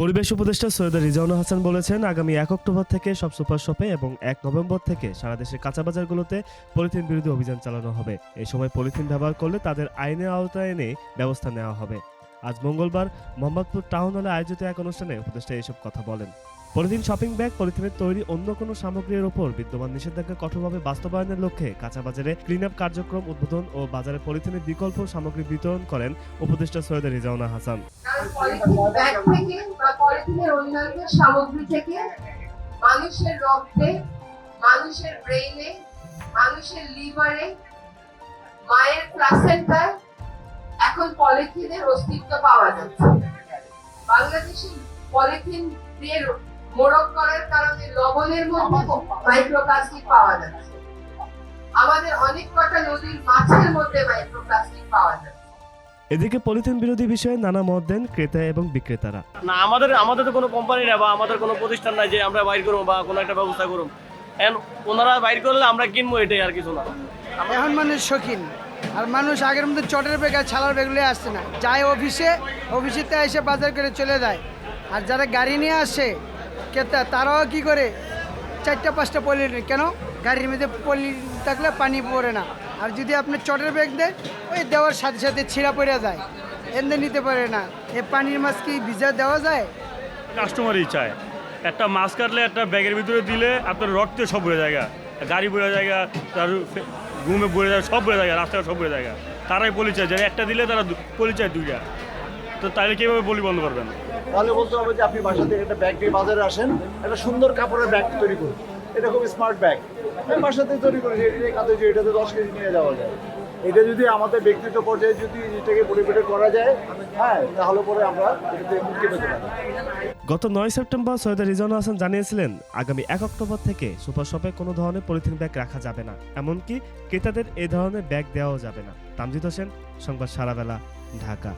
পরিবেশ উপদেষ্টা সৈয়দ রিজাউন হাসান বলেছেন, আগামী এক অক্টোবর থেকে সব সুপার শপে এবং এক নভেম্বর থেকে সারা দেশের কাঁচা বাজারগুলোতে পলিথিন বিরোধী অভিযান চালানো হবে। এই সময় পলিথিন ব্যবহার করলে তাদের আইনের আওতায় এনে ব্যবস্থা নেওয়া হবে। আজ মঙ্গলবার মোহাম্মদপুর টাউন হলে আয়োজিত এক অনুষ্ঠানে উপদেষ্টা এসব কথা বলেন। পলিথিন শপিং ব্যাগ, পলিথিনের তৈরি অন্য কোনো সামগ্রীর ওপর বিদ্যমান নিষেধাজ্ঞা কঠোরভাবে বাস্তবায়নের লক্ষ্যে কাঁচা বাজারে ক্লিন আপ কার্যক্রম উদ্বোধন ও বাজারে পলিথিনের বিকল্প সামগ্রী বিতরণ করেন উপদেষ্টা সৈয়দ রিজাউনা হাসান। অন্যান্য সামগ্রী থেকে মানুষের রক্তে, মানুষের ব্রেইনে মানুষের লিভারে মায়ের প্লাসেন্টায় এখন পলিথিনের অস্তিত্ব পাওয়া যাচ্ছে। বাংলাদেশে পলিথিন দিয়ে মোড়ক করার কারণে লবণের মধ্যে মাইক্রোপ্লাস্টিক পাওয়া যাচ্ছে। আমাদের অনেক কটা নদীর মাছের মধ্যে মাইক্রোপ্লাস্টিক পাওয়া যাচ্ছে। এদিকে পলিথিন বিরোধী বিষয়ে নানা মত দেন ক্রেতা এবং বিক্রেতারা। না আমাদের আমাদের তো কোনো কোম্পানি না বা আমাদের কোনো প্রতিষ্ঠান নাই যে আমরা বাইর করব বা কোনো একটা ব্যবস্থা করব ওনারা বাইর করলে আমরা কিনবো এটাই আর কিছু না। এখন মানুষ শৌখিন। আর মানুষ আগের মতো চটের ব্যাগ আর ছালার ব্যাগগুলো আসছে না। যায় অফিসে অফিসে অফিসেতে এসে বাজার করে চলে যায়। আর যারা গাড়ি নিয়ে আসে ক্রেতা তারাও কি করে? চারটা পাঁচটা পলি কেন? গাড়ির মধ্যে পলি থাকলে পানি পড়ে না। আর যদি আপনি চটের ব্যাগ দেয় ওই দেওয়ার সাথে সাথে ছিঁড়া পড়ে যায়। এমনি নিতে পারে না। এ পানির মাছ কি ভিজা দেওয়া যায়? কাস্টমারই চায়। একটা মাছ কাটলে একটা ব্যাগের ভিতরে দিলে আপনার রক্তে সব বেড়ে জায়গা গাড়ি বেড়ে জায়গা তার ঘুমে বেড়ে যায় সব বেড়ে জায়গা রাস্তাঘাট সব বেড়ে জায়গা তারাই পরিচয় যায় একটা দিলে তারা দু- পরিচয় দুইটা। তো তাহলে কীভাবে বলি বন্ধ করবেন? তাহলে বলতে হবে যে আপনি বাসা থেকে একটা ব্যাগ নিয়ে বাজারে আসেন একটা সুন্দর কাপড়ের ব্যাগ তৈরি করুন। এটা খুব স্মার্ট ব্যাগ আমি বাসা থেকে তৈরি করি এটা কাঁধে যে এটাতে দশ কেজি নিয়ে যাওয়া যায়। এটা যদি আমাদের ব্যক্তিগত পর্যায়ে যদি এটাকে পরিবেটে করা যায় হ্যাঁ তাহলে পরে আমরা এটাতে মুক্তি পেতে পারি গত নয় সেপ্টেম্বর সৈয়দ রিজাউন হাসান জানিয়েছিলেন, আগামী এক অক্টোবর থেকে সুপার শপে কোনো ধরনের পলিথিন ব্যাগ রাখা যাবে না। এমনকি ক্রেতাদের এই ধরনের ব্যাগ দেওয়াও যাবে না। তামজিদ হোসেন, সংবাদ সারাবেলা, ঢাকা।